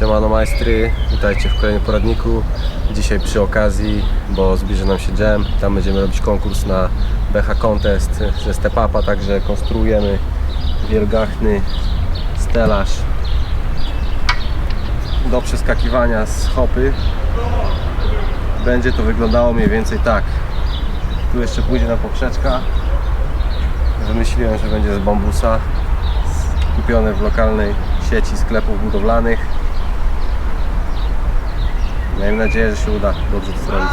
Siemano majstry, witajcie w kolejnym poradniku. Dzisiaj przy okazji, bo zbliża nam się jam, tam będziemy robić konkurs na BH Contest ze Step Upa, także konstruujemy wielgachny stelaż do przeskakiwania z hopy. Będzie to wyglądało mniej więcej tak. Tu jeszcze pójdzie na poprzeczka. Wymyśliłem, że będzie z bambusa kupione w lokalnej sieci sklepów budowlanych. Miejmy nadzieję, że się uda dobrze to zrobić.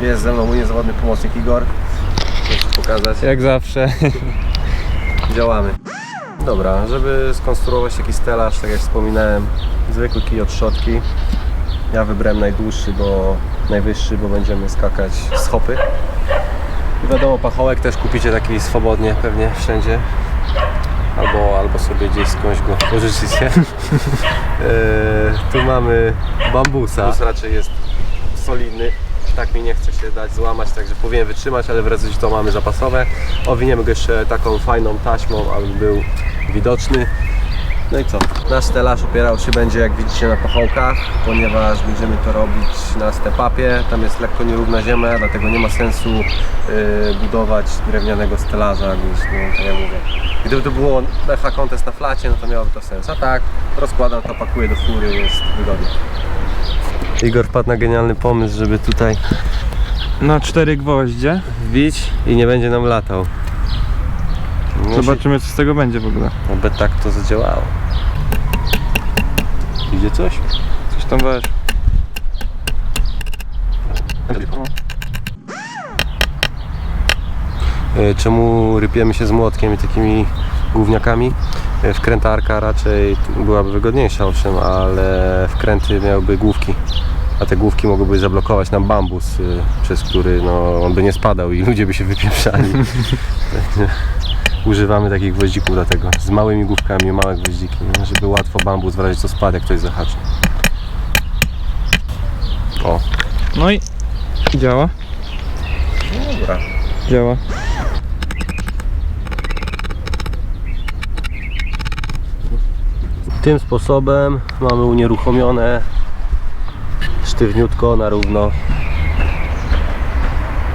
Jest ze mną mój niezawodny pomocnik Igor. Chcę pokazać. Jak zawsze. Działamy. Dobra, żeby skonstruować taki stelaż, tak jak wspominałem, zwykły kij od szczotki. Ja wybrałem najdłuższy, bo najwyższy, bo będziemy skakać z hopy. I wiadomo, pachołek też kupicie taki swobodnie pewnie wszędzie. Albo, albo sobie gdzieś skądś go pożyczycie. Eee, tu mamy bambusa. Bambus raczej jest solidny. Tak mi nie chce się dać złamać, także powinien wytrzymać, ale w razie to mamy zapasowe. Owiniemy go jeszcze taką fajną taśmą, aby był widoczny. No i co? Nasz stelaż opierał się będzie, jak widzicie, na pachołkach, ponieważ będziemy to robić na stepapie. Tam jest lekko nierówna ziemia, dlatego nie ma sensu yy, budować drewnianego stelaża, więc no, tak jak mówię. Gdyby to było BH Contest na flacie, no to miałoby to sens. A tak, rozkładam to, pakuję do fury, jest wygodnie. Igor wpadł na genialny pomysł, żeby tutaj Na cztery gwoździe. wbić i nie będzie nam latał. Musi- Zobaczymy co z tego będzie w ogóle. Oby tak to zadziałało. Idzie coś? Coś tam weź. E, Czemu rypiemy się z młotkiem i takimi gówniakami? E, Wkrętarka raczej byłaby wygodniejsza, owszem, ale wkręty miałyby główki. A te główki mogłyby zablokować nam bambus, y, przez który no, on by nie spadał i ludzie by się wypieprzali. Używamy takich gwoździków dlatego, z małymi główkami, małe gwoździki, żeby łatwo bambus w razie co spadł, jak ktoś zahaczy. O, No i działa. dobra. Działa. Tym sposobem mamy unieruchomione sztywniutko, na równo.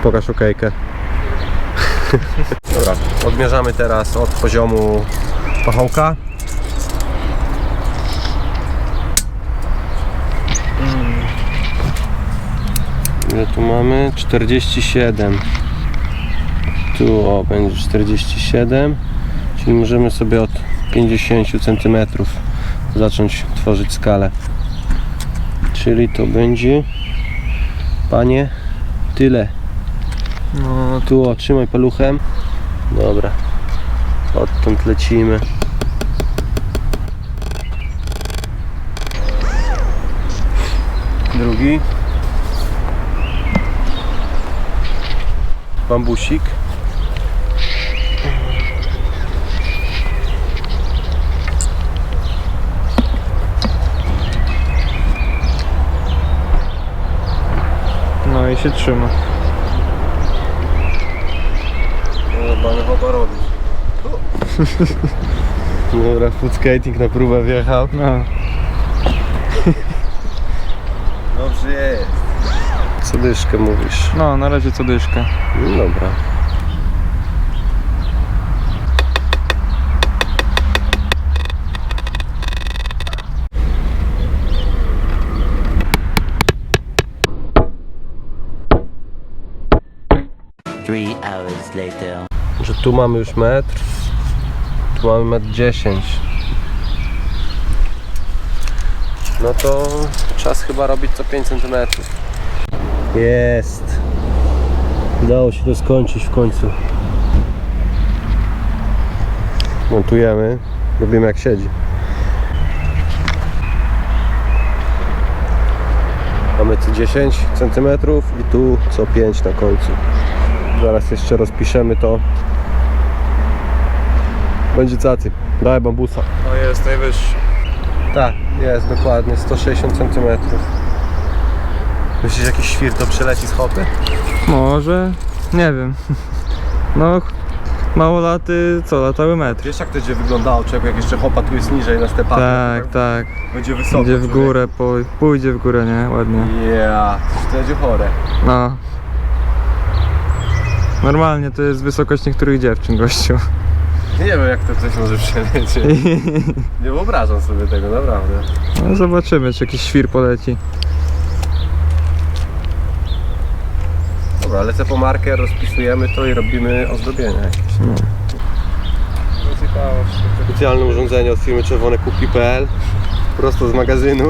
Pokaż okejkę. Dobra, odmierzamy teraz od poziomu pachołka. Ile tu mamy? 47. Tu o, będzie 47. Czyli możemy sobie od 50 cm zacząć tworzyć skalę. Czyli to będzie, panie, tyle. No Tu o, trzymaj paluchem. Dobra. Odtąd lecimy. Drugi. Bambusik. No i się trzyma. No, chyba chyba robisz. Dobra, food skating na próbę wjechał. No. Dobrze jest. Co dyszkę mówisz? No, na razie co dyszkę. No dobra. Three hours later. Że tu mamy już metr. Tu mamy metr 10. No to czas chyba robić co 5 cm. Jest. Udało się to skończyć w końcu. Montujemy. Robimy jak siedzi. Mamy tu 10 cm i tu co 5 na końcu. Zaraz jeszcze rozpiszemy to. Będzie cacy. Daj bambusa. No jest najwyższy. Tak, jest dokładnie 160 cm. Myślisz, że jakiś świr to przeleci z hopy? Może. Nie wiem. No Małolaty co, latały metr. Wiesz jak to będzie wyglądało, czego jak jeszcze hopa tu jest niżej na stepach. Tak, tak. Będzie wysoko. Idzie w górę, po, pójdzie w górę, nie? Ładnie. Ja, to będzie chore. No. Normalnie to jest wysokość niektórych dziewczyn, gościu. Nie wiem jak to ktoś może przelecieć. Nie wyobrażam sobie tego, naprawdę. No zobaczymy, czy jakiś świr poleci. Dobra, lecę po marker, rozpisujemy to i robimy ozdobienia jakieś. No. Specjalne urządzenie od firmy czerwonekupki.pl Prosto z magazynu.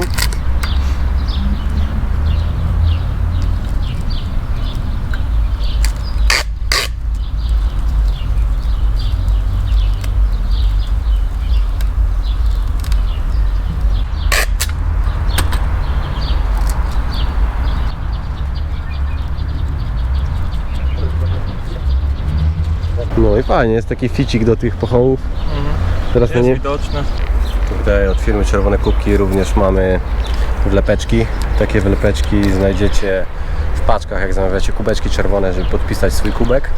No i fajnie, jest taki ficik do tych pochołów. Teraz na nie, widoczne. Tutaj od firmy Czerwone Kubki również mamy wlepeczki. Takie wlepeczki znajdziecie w paczkach, jak zamawiacie kubeczki czerwone, żeby podpisać swój kubek.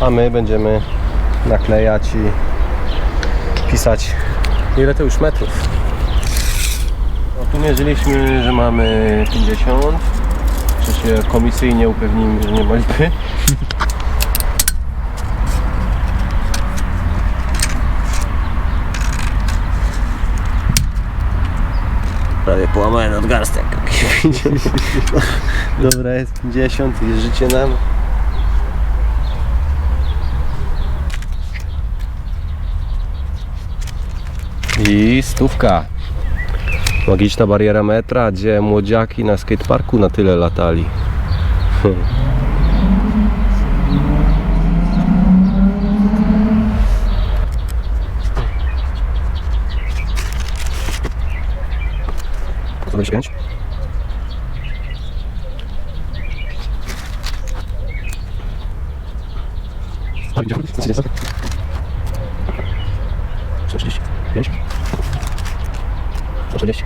A my będziemy naklejać i pisać ile to już metrów. No, tu mierzyliśmy, że mamy 50. Czy się komisyjnie upewnimy, że nie ma lipy. Prawie połamałem nadgarstek. Dobra, jest 50, jeżycie nam. I stówka. Magiczna bariera metra, gdzie młodziaki na skateparku na tyle latali. Co będziesz kręć? Sześćdziesiąt pięć. Czterdzieści.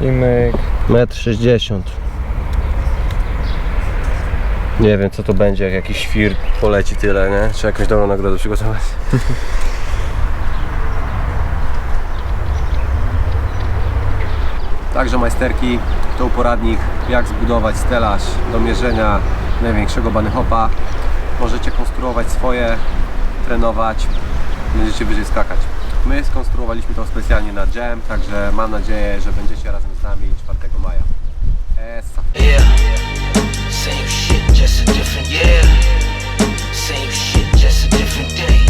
I myk. Metr sześćdziesiąt. Nie wiem co to będzie, jak jakiś świr poleci tyle, nie? Trzeba jakąś dobrą nagrodę przygotować. Także majsterki, to poradnik jak zbudować stelaż do mierzenia największego banyhopa. Możecie konstruować swoje, trenować, będziecie wyżej skakać. My skonstruowaliśmy to specjalnie na jam, także mam nadzieję, że będziecie razem z nami 4 maja. Essa. Yeah. Same shit. just a different year. Same shit, just a different day.